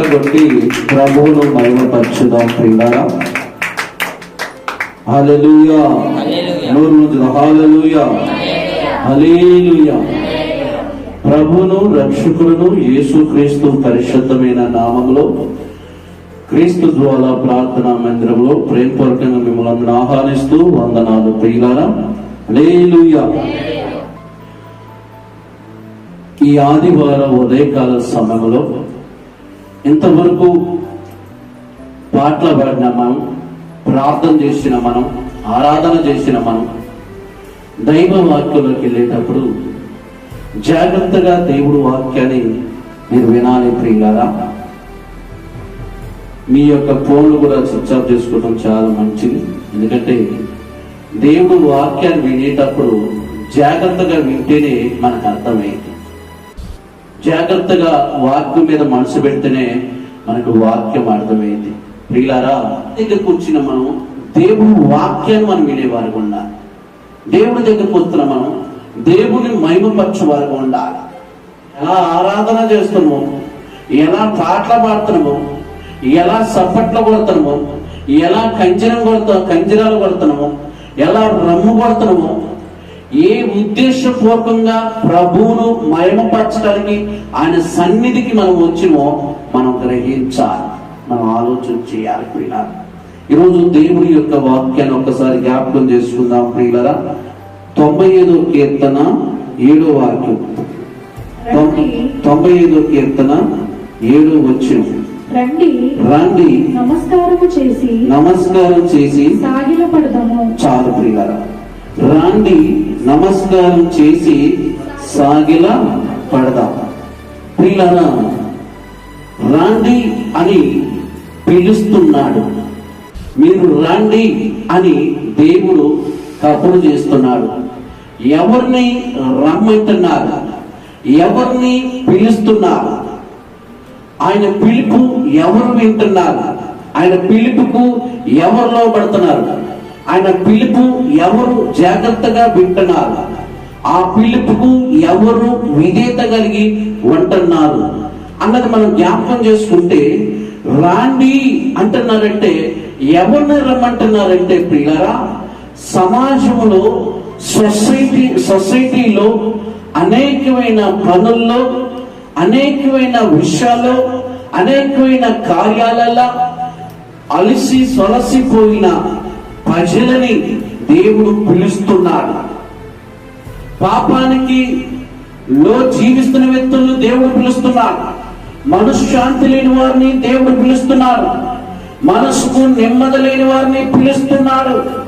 చప్పట్లు కొట్టి ప్రభువును మహిమపరచుదాం ప్రియులారా. హల్లెలూయా. నూరు రోజులు. హల్లెలూయా. హల్లెలూయా. ప్రభువును రక్షకులను యేసుక్రీస్తు పరిశుద్ధమైన నామములో క్రీస్తు ద్వారా ప్రార్థనా మందిరంలో ప్రేమపూర్వకంగా మిమ్మల్ని ఆహ్వానిస్తూ వందనాలు ప్రియులారా. హల్లెలూయా. ఈ ఆదివారం ఉదయకాల సమయంలో ఇంతవరకు పాటలు పాడిన మనం ప్రార్థన చేసిన మనం ఆరాధన చేసిన మనం దైవ వాక్యంలోకి వెళ్ళేటప్పుడు జాగ్రత్తగా దేవుడు వాక్యాన్ని మీరు వినాలి ప్రియులారా. మీ యొక్క ఫోన్లు కూడా స్విచ్ ఆఫ్ చేసుకోవడం చాలా మంచిది. ఎందుకంటే దేవుడు వాక్యాన్ని వినేటప్పుడు జాగ్రత్తగా వింటేనే మనకు అర్థమైంది జాగ్రత్తగా వాక్యం మీద మనసు పెడితేనే మనకు వాక్యం అర్థమైంది. ప్రియులారా దగ్గర కూర్చున్న మనం దేవుని వాక్యాన్ని మనం వినేవారు ఉండాలి. దేవుడి దగ్గరకు వస్తున్న మనం దేవుని మహిమపరచేవారు ఉండాలి. ఎలా ఆరాధన చేస్తున్నామో ఎలా పాటలు పాడుతున్నామో ఎలా సప్పట్లు కొడుతున్నామో ఎలా కంజరం కొడుతా కంజరాలు కొడుతున్నామో ఎలా రమ్ము కొడుతున్నామో ఏ ఉద్దేశపూర్వకంగా ప్రభువును మహిమపరచడానికి ఆయన సన్నిధికి మనం వచ్చినో మనం గ్రహించాలి. మనం ఆలోచన చేయాలి ప్రియుల ఈరోజు దేవుడి యొక్క వాక్యాన్ని ఒక్కసారి జ్ఞాపకం చేసుకుందాం ప్రియులరా. తొంభై ఐదో కీర్తన ఏడో వాక్యం. తొంభై ఐదో కీర్తన ఏడో వచ్చిన రండి. రండి. నమస్కారము చేసి నమస్కారం చేసి సాగిల పడదాము చాలు ప్రియులరా. రాండి. నమస్కారం చేసి సాగిల పడదాం. ప్రియులరా రాండి అని పిలుస్తున్నాడు. మీరు రండి అని దేవుడు కబురు చేస్తున్నాడు. ఎవరిని రమ్మంటున్నారు? ఎవరిని పిలుస్తున్నారు? ఆయన పిలుపు ఎవరు వింటున్నారు? ఆయన పిలుపుకు ఎవరు లోబడుతున్నారు? ఆయన పిలుపు ఎవరు జాగ్రత్తగా వింటున్నారు? ఆ పిలుపుకు ఎవరు విధేత కలిగి ఉంటున్నారు? అన్నది మనం జ్ఞాపకం చేసుకుంటే రాండి అంటున్నారంటే ఎవరిని రమ్మంటున్నారంటే పిల్లరా సమాజంలో సొసైటీ సొసైటీలో అనేకమైన పనుల్లో అనేకమైన విషయాల్లో అనేకమైన కార్యాలలో అలసి సొలసిపోయిన ప్రజలని దేవుడు పిలుస్తున్నాడు. పాపానికి లో జీవిస్తున్న వ్యక్తులను దేవుడు పిలుస్తున్నాడు. శాంతి లేని వారిని దేవుడు పిలుస్తున్నాడు. మనసుకు నెమ్మది లేని వారిని పిలుస్తున్నాడు.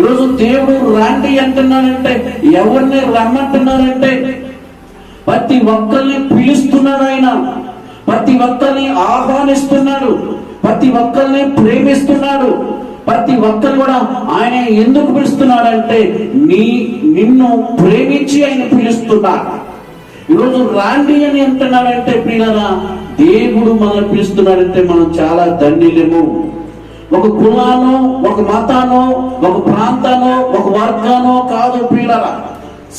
ఈరోజు దేవుడు రాండి అంటున్నాడంటే ఎవరిని రమ్మంటున్నారంటే ప్రతి ఒక్కరిని పిలుస్తున్నాడు ఆయన. ప్రతి ఒక్కరిని ఆహ్వానిస్తున్నాడు. ప్రతి ఒక్కరిని ప్రేమిస్తున్నాడు. ప్రతి ఒక్కరు కూడా ఆయన ఎందుకు పిలుస్తున్నాడంటే నీ నిన్ను ప్రేమించి ఆయన పిలుస్తున్నాడు. ఈరోజు రాండి అని అంటున్నాడంటే పిల్లరా దేవుడు మనల్ని పిలుస్తున్నాడంటే మనం చాలా ధన్యులము. ఒక కులానో ఒక మతానో ఒక ప్రాంతానో ఒక వర్గానో కాదు పిల్లరా.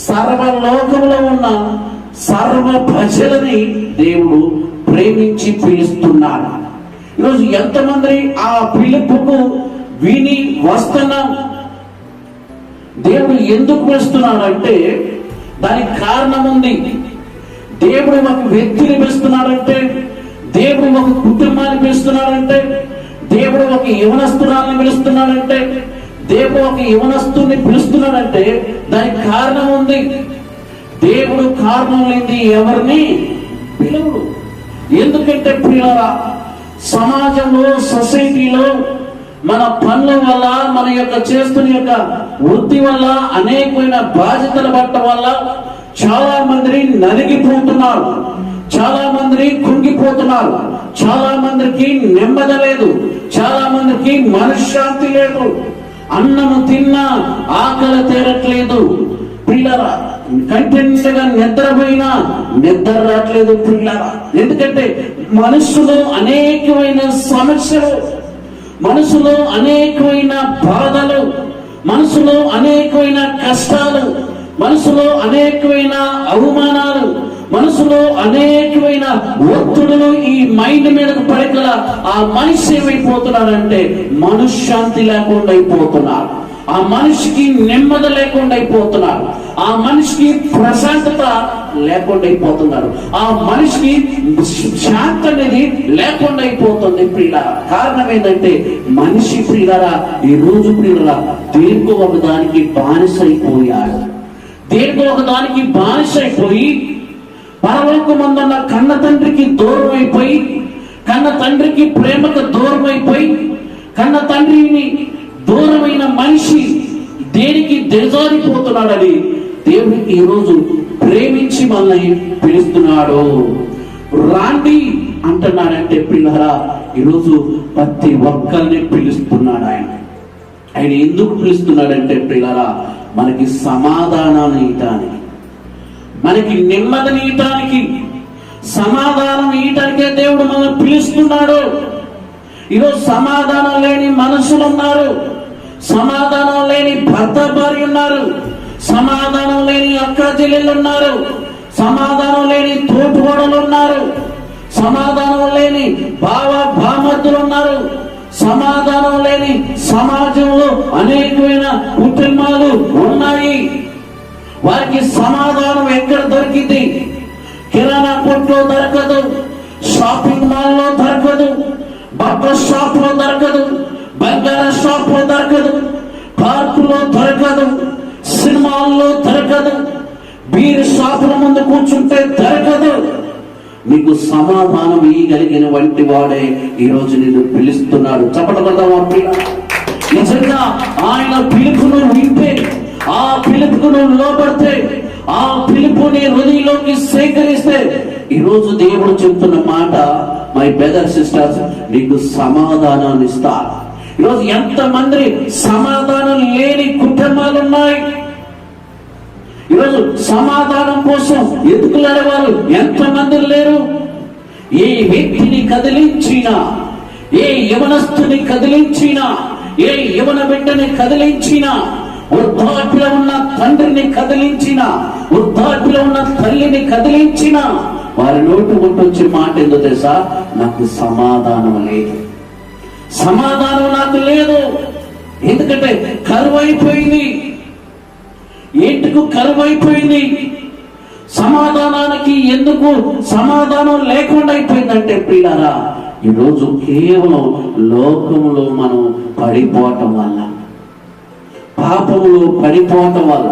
సర్వలోకంలో ఉన్న సర్వ ప్రజలని దేవుడు ప్రేమించి పిలుస్తున్నాడు. ఈరోజు ఎంతమంది ఆ పిలుపుకు విని వస్తున్నాం దేవుడు ఎందుకు పిలుస్తున్నాడు అంటే దానికి కారణం ఉంది. దేవుడు ఒక వ్యక్తిని పిలుస్తున్నాడంటే దేవుడు ఒక కుటుంబాన్ని పిలుస్తున్నాడంటే దేవుడు ఒక యవనస్తురాలను పిలుస్తున్నాడంటే దేవుడు ఒక యువనస్తుని పిలుస్తున్నాడంటే దానికి కారణం ఉంది. దేవుడు కారణం లేని ఎవరిని పిలువుడు. ఎందుకంటే పిల్లల సమాజంలో సొసైటీలో మన పనుల వల్ల మన యొక్క చేస్తున్న యొక్క వృత్తి వల్ల అనేకమైన బాధ్యతల పట్ట వల్ల చాలా మంది నలిగిపోతున్నారు. చాలా మంది కుంగిపోతున్నారు. చాలా మందికి నెమ్మది లేదు. చాలా మందికి మనశ్శాంతి లేదు. అన్నము తిన్నా ఆకలి తీరట్లేదు. పిల్లరా కంటిన్యూగా నిద్రపోయినా నిద్ర రావట్లేదు పిల్లరా ఎందుకంటే మనుషులు అనేకమైన సమస్యలు మనసులో అనేకమైన బాధలు మనసులో అనేకమైన కష్టాలు మనసులో అనేకమైన అవమానాలు మనసులో అనేకమైన ఒత్తిడులు ఈ మైండ్ మీదకు పడగల ఆ మనిషి ఏమైపోతున్నాడంటే మనశ్శాంతి లేకుండా అయిపోతున్నారు ఆ మనిషికి నెమ్మది లేకుండా అయిపోతున్నారు ఆ మనిషికి ప్రశాంతత లేకుండా అయిపోతున్నారు ఆ మనిషికి శాంతి అనేది లేకుండా అయిపోతుంది ప్రియుల. కారణం ఏంటంటే మనిషి ప్రియులరా ఈ రోజు ప్రియుల దేనికో ఒక దానికి బానిసైపోయాడు. దేనికో ఒక దానికి బానిసైపోయి పరలోకమందున్న కన్న తండ్రికి దూరం అయిపోయి కన్న తండ్రికి ప్రేమకు దూరం అయిపోయి కన్న తండ్రిని దూరమైన మనిషి దేనికి దిగజారిపోతున్నాడని దేవుడికి ఈరోజు ప్రేమించి మనల్ని పిలుస్తున్నాడు. రాండి అంటున్నాడంటే పిల్లరా ఈరోజు ప్రతి ఒక్కరిని పిలుస్తున్నాడు ఆయన. ఆయన ఎందుకు పిలుస్తున్నాడంటే పిల్లరా మనకి సమాధానాన్ని ఇయటానికి మనకి నెమ్మదిని ఇయటానికి సమాధానం ఇయటానికే దేవుడు మనం పిలుస్తున్నాడు. ఈరోజు సమాధానం లేని మనుషులు ఉన్నారు సమాధానం లేని భర్త భార్య ఉన్నారు సమాధానం లేని అక్క చెల్లెళ్ళు ఉన్నారు సమాధానం లేని తోటిగోడలు ఉన్నారు సమాధానం లేని బావ భామతులు ఉన్నారు. సమాధానం లేని సమాజంలో అనేకమైన కుటుంబాలు ఉన్నాయి. వారికి సమాధానం ఎక్కడ దొరికింది? కిరాణా కొట్లో దొరకదు షాపింగ్ మాల్లో దొరకదు బట్టల షాప్లో దొరకదు బంగార షాప్లో దొరకదు పార్కులో దొరకదు సినిమాల్లో దొరకదు బీర్ షాపుల ముందు కూర్చుంటే దొరకదు. మీకు సమాధానం ఇయ్యగలిగిన వంటి వాడే ఈ రోజు నిన్ను పిలుస్తున్నాడు. చెప్పడం నిజంగా ఆయన పిలుపును వింటే ఆ పిలుపును లోపడితే ఆ పిలుపుని హృదయంలోకి సేకరిస్తే ఈరోజు దేవుడు చెప్తున్న మాట మై బ్రదర్ సిస్టర్స్ నీకు సమాధానాన్ని ఇస్తా. ఈరోజు ఎంతమంది సమాధానం లేని కుటుంబాలు సమాధానం కోసం ఎదుగులాడే వాళ్ళు ఎంతమంది లేరు? ఏ వ్యక్తిని కదిలించినా ఏ యవనస్తుని కదిలించినా ఏ యవన బిడ్డని కదిలించినా వృద్ధాప్యలో ఉన్న తండ్రిని కదిలించిన వృద్ధాప్యలో ఉన్న తల్లిని కదిలించిన వారి నోటి వచ్చే మాట ఎందు తెలుసా? నాకు సమాధానం లేదు. సమాధానం నాకు లేదు. ఎందుకంటే కరువైపోయింది. ఎందుకు కరువైపోయింది? సమాధానానికి ఎందుకు సమాధానం లేకుండా అయిపోయిందంటే ప్రియులారా ఈరోజు కేవలం లోకంలో మనం పడిపోవటం వల్ల పాపములో పడిపోవటం వల్ల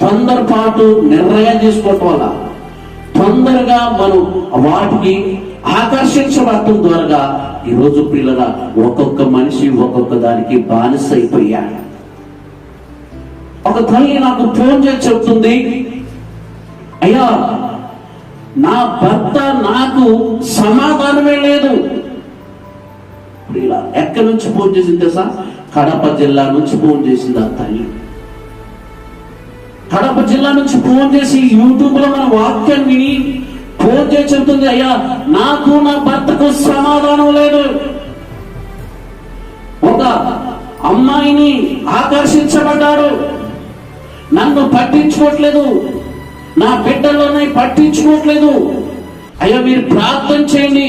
తొందరపాటు నిర్ణయం తీసుకోవటం వల్ల తొందరగా మనం వాటికి ఆకర్షించబడటం ద్వారా ఈరోజు పిల్లగా ఒక్కొక్క మనిషి ఒక్కొక్క దానికి బానిస అయిపోయాడు. ఒక తల్లి నాకు ఫోన్ చేసి చెప్తుంది అయ్యా నా భర్త నాకు సమాధానమే లేదు. ఇలా ఎక్కడి నుంచి ఫోన్ చేసింది తెలుసా? కడప జిల్లా నుంచి ఫోన్ చేసింది ఆ తల్లి. కడప జిల్లా నుంచి ఫోన్ చేసి యూట్యూబ్లో మన వాక్యం విని ఫోన్ చేసి చెప్తుంది అయ్యా నాకు నా భర్తకు సమాధానం లేదు. ఒక అమ్మాయిని ఆకర్షించబడ్డాడు. నన్ను పట్టించుకోవట్లేదు నా బిడ్డలోనే పట్టించుకోవట్లేదు అయ్యా మీరు ప్రార్థన చేయండి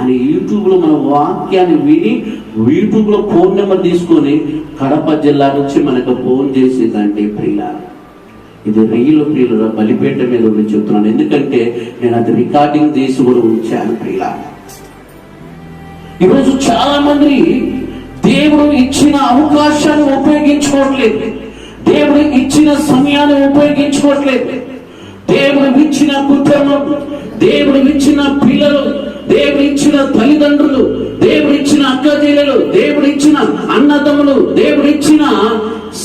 అని యూట్యూబ్లో మన వాక్యాన్ని విని యూట్యూబ్లో ఫోన్ నెంబర్ తీసుకొని కడప జిల్లా నుంచి మనకు ఫోన్ చేసేదంటే ప్రియుల ఇది రైలు ప్రియుల బలిపేట మీద ఉండి చెప్తున్నాను. ఎందుకంటే నేను అది రికార్డింగ్ చేసి కూడా ఉంచాను ప్రియుల ఈరోజు చాలా మంది దేవుడు ఇచ్చిన అవకాశాన్ని ఉపయోగించుకోవట్లేదు. దేవుడు ఇచ్చిన సమయాన్ని ఉపయోగించుకోవట్లేదు. దేవుడు ఇచ్చిన కుటుంబం దేవుడు ఇచ్చిన పిల్లలు దేవుడు ఇచ్చిన తల్లిదండ్రులు దేవుడు ఇచ్చిన అక్క చెల్లెలు దేవుడు ఇచ్చిన అన్నదమ్ములు దేవుడు ఇచ్చిన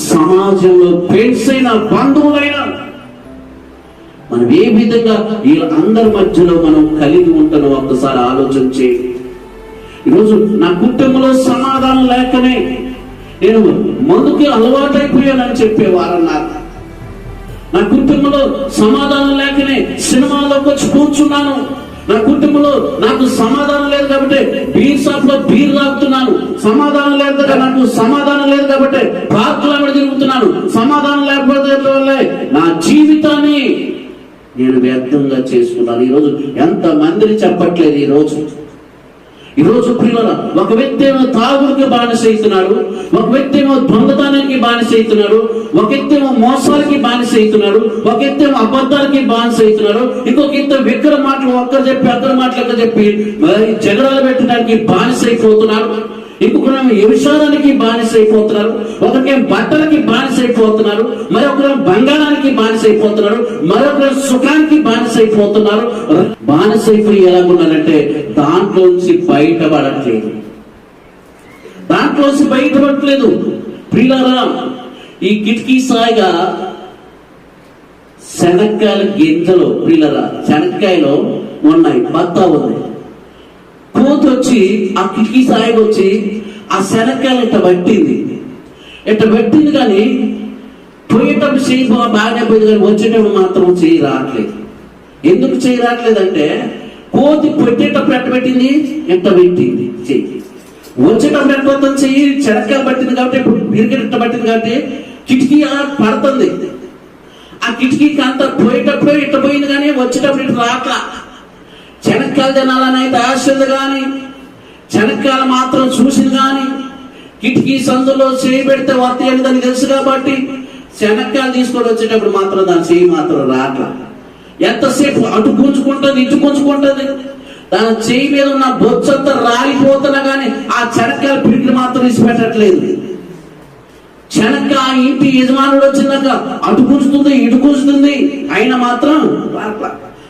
సమాజంలో పెన్సైన బంధువులైన మనం ఏ విధంగా వీళ్ళందరి మధ్యలో మనం కలిగి ఉంటామో ఒక్కసారి ఆలోచన చేయండి ఈరోజు నా కుటుంబంలో సమాధానం లేకనే నేను మందుకి అలవాటైపోయానని చెప్పేవారు నా కుటుంబంలో సమాధానం లేకనే సినిమాలోకి వచ్చి కూర్చున్నాను. నా కుటుంబంలో నాకు సమాధానం లేదు కాబట్టి బీర్ షాప్లో బీర్ తాగుతున్నాను సమాధానం లేదు కదా నాకు సమాధానం లేదు కాబట్టి పార్కుల మీద తిరుగుతున్నాను. సమాధానం లేకపోతే వల్లే నా జీవితాన్ని నేను వ్యర్థంగా చేసుకున్నాను. ఈరోజు ఎంత మందిని చెప్పట్లేదు ఈరోజు. ఈరోజు ప్రియుల ఒక వ్యక్తి ఏమో తాగుడికి బానిస అవుతున్నాడు ఒక వ్యక్తి ఏమో దొంగతనానికి బానిస అవుతున్నాడు ఒక వ్యక్తి ఏమో మోసాలకి బానిస అవుతున్నాడు ఒక వ్యక్తి ఏమో అబద్ధాలకి బానిస అవుతున్నాడు ఇంకొక ఇద్దరు విక్కర మాటలు ఒక్కరు చెప్పి అద్దరు మాటలు ఒక్కరు చెప్పి జగడాలు పెట్టడానికి బానిస అయిపోతున్నారు. ఇంకొకరేమో వ్యభిచారానికి బానిస అయిపోతున్నారు ఒకరికేం బట్టలకి బానిస అయిపోతున్నారు మరొకరు బంగారానికి బానిస అయిపోతున్నారు మరొకరు సుఖానికి బానిస అయిపోతున్నారు బానిస అయిపోయి ఎలాగున్నారంటే దాంట్లోంచి బయటపడట్లేదు. దాంట్లోంచి బయటపడట్లేదు. పిల్లరా ఈ కిటికీ సాయిగా శనక్కాయల గింజలు పిల్లల శనక్కాయలో ఉన్నాయి బత్తా ఉంది కోతి వచ్చి ఆ కిటికీ సాయిగా వచ్చి ఆ శనక్కాయలు ఇట్ట పట్టింది. ఇట్ట పెట్టింది కానీ పోయేటప్పుడు చేయి బాగానే పోయింది కానీ వచ్చేటప్పుడు మాత్రం చేయి రావట్లేదు. ఎందుకు చేయి రావట్లేదంటే కోతి పెట్టేటప్పుడు ఎట్ట పెట్టింది? ఎట్ట పెట్టింది? చెయ్యి. వచ్చేటప్పుడు ఎట్ట పోతుంది చెయ్యి? చెనక్కాయ పట్టింది కాబట్టి ఇప్పుడు బిరికెట్ ఎట్ట పట్టింది కాబట్టి కిటికీ ఆ పడుతుంది. ఆ కిటికీకి అంత పోయేటప్పుడు ఇట్ట పోయింది కానీ వచ్చేటప్పుడు ఇటు రాట్లా చెనక్కాయలు తినాలని అయితే కానీ చెనక్కాయలు మాత్రం చూసింది కానీ కిటికీ సందులో చేయి పెడితే వస్తాయి దానికి తెలుసు కాబట్టి శనక్కాయలు తీసుకొని వచ్చేటప్పుడు మాత్రం దాని చేయి మాత్రం రాట్ల. ఎంతసేపు అటు గుంజుకుంటుంది ఇటు గుంజుకుంటుంది? దాని చేయి మీద ఉన్న బొచ్చంతా రాలిపోతున్నా కానీ ఆ చెనక్కాయల పిడికిలు మాత్రం ఇచ్చిపెట్టట్లేదు చెనక్కాయ ఇంటి యజమానుడు వచ్చినాక అటు గుంజుతుంది ఇటు గుంజుతుంది అయినా మాత్రం రాట్ల.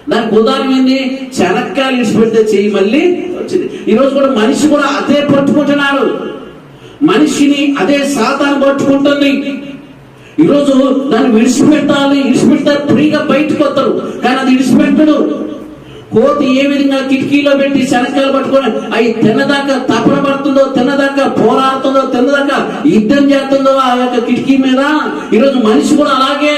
దానికి ఉదాహరణ ఏంటి చెనక్కాయలు విడిచిపెడితే చెయ్యి మళ్ళీ వచ్చింది. ఈరోజు కూడా మనిషి కూడా అదే పట్టుకుంటున్నాడు. మనిషిని అదే సాతాను పట్టుకుంటుంది. ఈరోజు దాన్ని విడిచిపెట్టాలి విడిచిపెడితే ఫ్రీగా బయటకు వస్తారు. కానీ అది విడిచిపెట్టడు. కోతి ఏ విధంగా కిటికీలో పెట్టి శనక్కాయలు పట్టుకొని అవి తిన్నదాకా తపన పడుతుందో తిన్నదాకా పోరాడుతుందో తిన్నదాకా యుద్ధం చేస్తుందో ఆ యొక్క కిటికీ మీద ఈరోజు మనిషి కూడా అలాగే.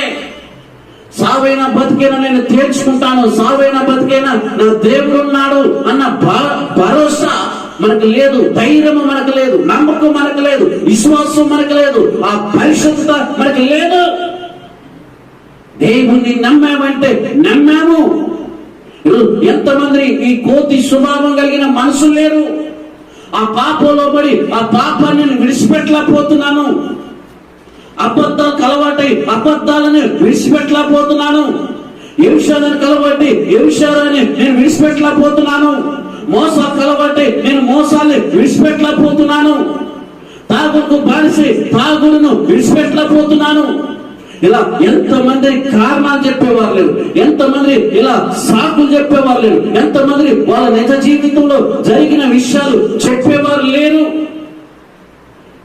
సావైనా బతికైనా నేను తేల్చుకుంటాను? సావైనా బతికైనా? నా దేవుడు ఉన్నాడు అన్న భ- భరోసా మనకు లేదు. ధైర్యం మనకు లేదు. నమ్మకం మనకు లేదు. విశ్వాసం మనకు లేదు. ఆ పరిశుద్ధత మనకు లేదు. దేవుణ్ణి నమ్మామంటే నమ్మాము. ఎంతమంది ఈ కోతి స్వభావం కలిగిన మనసు లేరు. ఆ పాపంలో పడి ఆ పాపాన్ని నేను విడిచిపెట్టలేకపోతున్నాను. అబద్ధాలు కలవాటై అబద్ధాలను విడిచిపెట్టలేకపోతున్నాను ఏ విషయాలను కలవాటి ఏ నేను విడిచిపెట్టలేకపోతున్నాను మోసాలు కలవాటి నేను మోసాన్ని విడిచిపెట్టలేకపోతున్నాను తాగుడుకు బానిసి తాగుడును విడిచిపెట్టలేకపోతున్నాను ఇలా ఎంతమంది కారణాలు చెప్పేవారు లేరు. ఎంతమంది ఇలా సాకులు చెప్పేవారు లేరు. ఎంతమంది వాళ్ళ నిజ జీవితంలో జరిగిన విషయాలు చెప్పేవారు లేరు.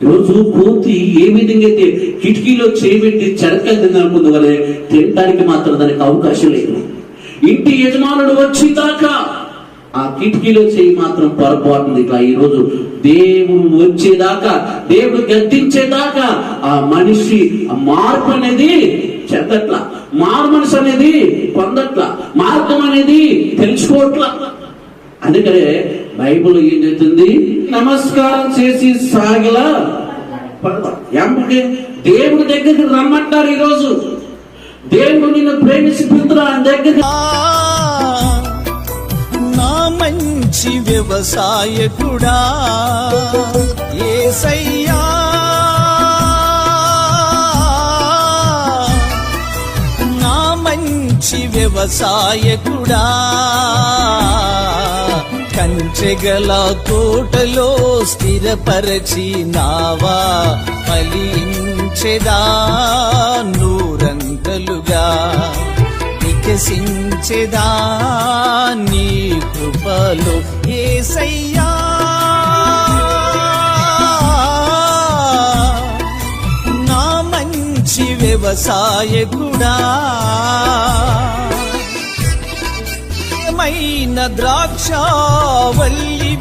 ఈరోజు కోతి ఏ విధంగా అయితే కిటికీలో చేయబెట్టి చెరకాయ తిందనుకుంది వలే తినడానికి మాత్రం దానికి అవకాశం లేదు. ఇంటి యజమానుడు వచ్చేదాకా ఆ కిటికీలో చేయి మాత్రం పొరపాటుంది ఇట్లా ఈ రోజు దేవుడు వచ్చేదాకా దేవుడు గద్దించేదాకా ఆ మనిషి ఆ మార్పు అనేది చెందట్ల మారు మనసు అనేది పొందట్ల మార్గం అనేది తెలుసుకోవట్ల అందుకనే బైబుల్ ఏం చెప్తుంది? నమస్కారం చేసి సాగిలా. పడతాం దేవుడి దగ్గరికి రమ్మంటారు ఈరోజు. దేవుడు నిన్ను ప్రేమించి పిలుతున్నా దగ్గర నా మంచి వ్యవసాయకుడా ఏసయ్యా. నా మంచి వ్యవసాయకుడా. కంచెగల తోటలో స్థిరపరచి నావా ఫలించెదా నూరంతలుగా. వికసించెదా నీ కృపలు ఏసయ్యా. నా మంచి వ్యవసాయకుడా. మైన വല്ലി